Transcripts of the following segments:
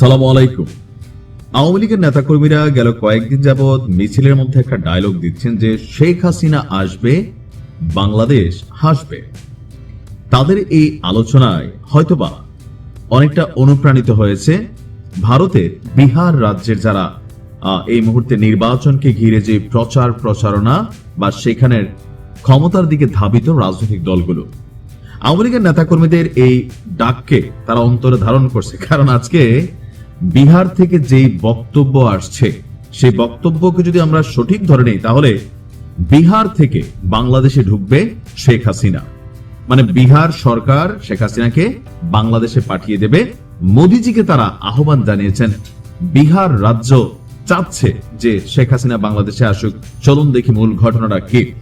সালাম আলাইকুম। আওয়ামী লীগের নেতাকর্মীরা গেল কয়েকদিন যাবৎ মিছিলের মধ্যে একটা ডায়লগ দিচ্ছেন যে শেখ হাসিনা আসবে, বাংলাদেশ হাসবে। তাদের এই আলোচনায় হয়তোবা অনেকটা অনুপ্রাণিত হয়েছে ভারতের বিহার রাজ্যের যারা এই মুহূর্তে নির্বাচনকে ঘিরে যে প্রচার প্রচারণা বা সেখানের ক্ষমতার দিকে ধাবিত রাজনৈতিক দলগুলো। আওয়ামী লীগের নেতাকর্মীদের এই ডাককে তারা অন্তরে ধারণ করছে। কারণ আজকে বিহার থেকে যেই বক্তব্য আসছে, সেই বক্তব্যকে যদি আমরা সঠিক ধরে নেই, তাহলে বিহার থেকে বাংলাদেশে ঢুকবে শেখ হাসিনা। মানে বিহার সরকার শেখ হাসিনাকে বাংলাদেশে পাঠিয়ে দেবে। মোদিজিকে তারা আহ্বান জানিয়েছেন, বিহার রাজ্য চাচ্ছে যে শেখ হাসিনা বাংলাদেশে আসুক। চলুন দেখি মূল ঘটনাটা কি।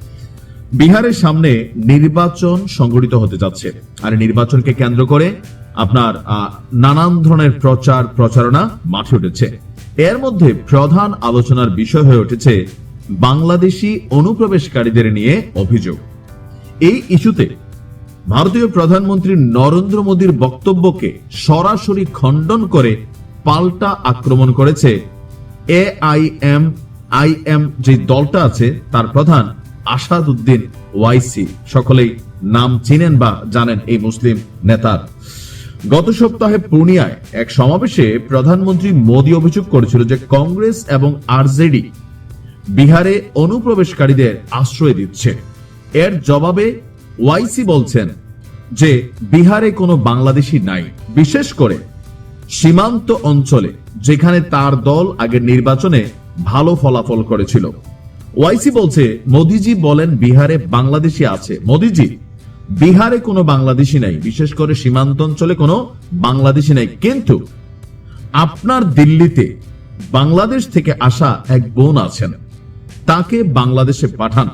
বিহারের সামনে নির্বাচন সংগঠিত হতে যাচ্ছে। আর নির্বাচনকে কেন্দ্র করে আপনার নানান ধরনের প্রচার, প্রচারণা মাঠে উঠেছে। এর মধ্যে প্রধান আলোচনার বিষয় হয়ে উঠেছে বাংলাদেশি অনুপ্রবেশকারীদের নিয়ে অভিযোগ। এই ইস্যুতে ভারতীয় প্রধানমন্ত্রী নরেন্দ্র মোদীর বক্তব্যকে সরাসরি খণ্ডন করে পাল্টা আক্রমণ করেছে A I M I M যে দলটা আছে, তার প্রধান আসাদ উদ্দিন ওয়াইসি। সকলেই নাম চিনেন বা জানেন এই মুসলিম নেতার। গত সপ্তাহে পূর্ণিয়ায় এক সমাবেশে প্রধানমন্ত্রী মোদী অভিযোগ করেছিল যে কংগ্রেস এবং আরজেডি বিহারে অনুপ্রবেশকারীদের আশ্রয় দিচ্ছে। এর জবাবে ওয়াইসি বলছেন যে বিহারে কোনো বাংলাদেশি নাই, বিশেষ করে সীমান্ত অঞ্চলে, যেখানে তার দল আগের নির্বাচনে ভালো ফলাফল করেছিল। ওয়াইসি বলছে, মোদিজি বলেন বিহারে বাংলাদেশি আছে। মোদিজি বিহারে কোনো বাংলাদেশি নাই, বিশেষ করে সীমান্ত অঞ্চলে কোনো বাংলাদেশি নাই। কিন্তু আপনার দিল্লিতে বাংলাদেশ থেকে আসা এক বোন আছেন, তাকে বাংলাদেশে পাঠান।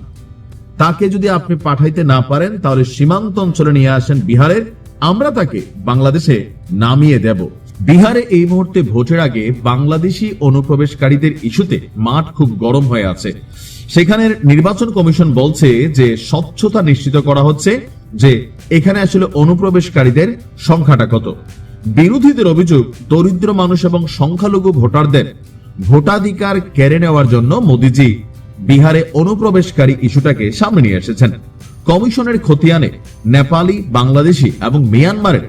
তাকে যদি আপনি পাঠাইতে না পারেন, তাহলে সীমান্ত অঞ্চলে নিয়ে আসেন বিহারের, আমরা তাকে বাংলাদেশে নামিয়ে দেব। বিহারে এই মুহূর্তে ভোটের আগে বাংলাদেশি অনুপ্রবেশকারীদের ইস্যুতে মাঠ খুব গরম হয়ে আছে। সেখানের নির্বাচন কমিশন বলছে যে স্বচ্ছতা নিশ্চিত করা হচ্ছে যে এখানে আসলে অনুপ্রবেশকারীদের সংখ্যাটা কত? বিরোধীদের অভিযোগ, দরিদ্র মানুষ এবং সংখ্যালঘু ভোটারদের ভোটাধিকার কেড়ে নেওয়ার জন্য মোদিজি বিহারে অনুপ্রবেশকারী ইস্যুটাকে সামনে নিয়ে এসেছেন। কমিশনের খতিয়ানে নেপালি, বাংলাদেশি এবং মিয়ানমারের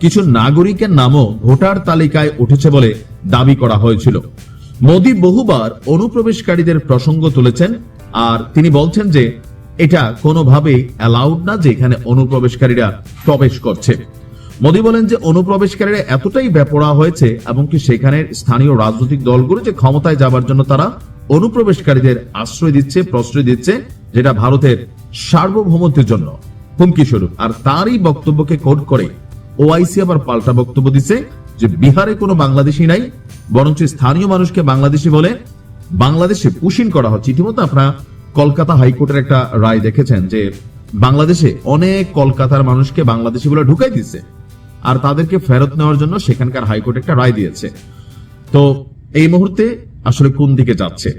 কিছু নাগরিকের নামও ভোটার তালিকায় উঠেছে বলে দাবি করা হয়েছিল। মোদি বহুবার অনুপ্রবেশকারীদের প্রসঙ্গ তুলেছেন আর তিনি বলছেন যে এটা কোনোভাবেই অ্যালাউড না যে এখানে অনুপ্রবেশকারীরা প্রবেশ করছে। মোদী বলেন যে অনুপ্রবেশকারীরা এতটাই বেপরা হয়েছে এবং কি সেখানের স্থানীয় রাজনৈতিক দলগুলো যে ক্ষমতায় যাবার জন্য তারা অনুপ্রবেশকারীদের আশ্রয় দিচ্ছে, প্রশ্রয় দিচ্ছে, যেটা ভারতের সার্বভৌমত্বের জন্য। হুমকি স্বরূপ। আর তারই বক্তব্যকে কোট করে ওআইসি আবার পাল্টা বক্তব্য দিচ্ছে যে বিহারে কোনো বাংলাদেশি নাই, বরঞ্চ স্থানীয় মানুষকে বাংলাদেশি বলে বাংলাদেশে পুশিন করা হচ্ছে ইতিমধ্যে আপনারা কলকাতা হাইকোর্টের একটা রায় দেখেছেন যে বাংলাদেশে অনেক কলকাতার মানুষকে বাংলাদেশি বলে ঢুকাই দিচ্ছে আর তাদেরকে ফেরত নেওয়ার জন্য সেখানকার হাইকোর্ট একটা রায় দিয়েছে। তো এই মুহূর্তে আসলে কোন দিকে যাচ্ছে?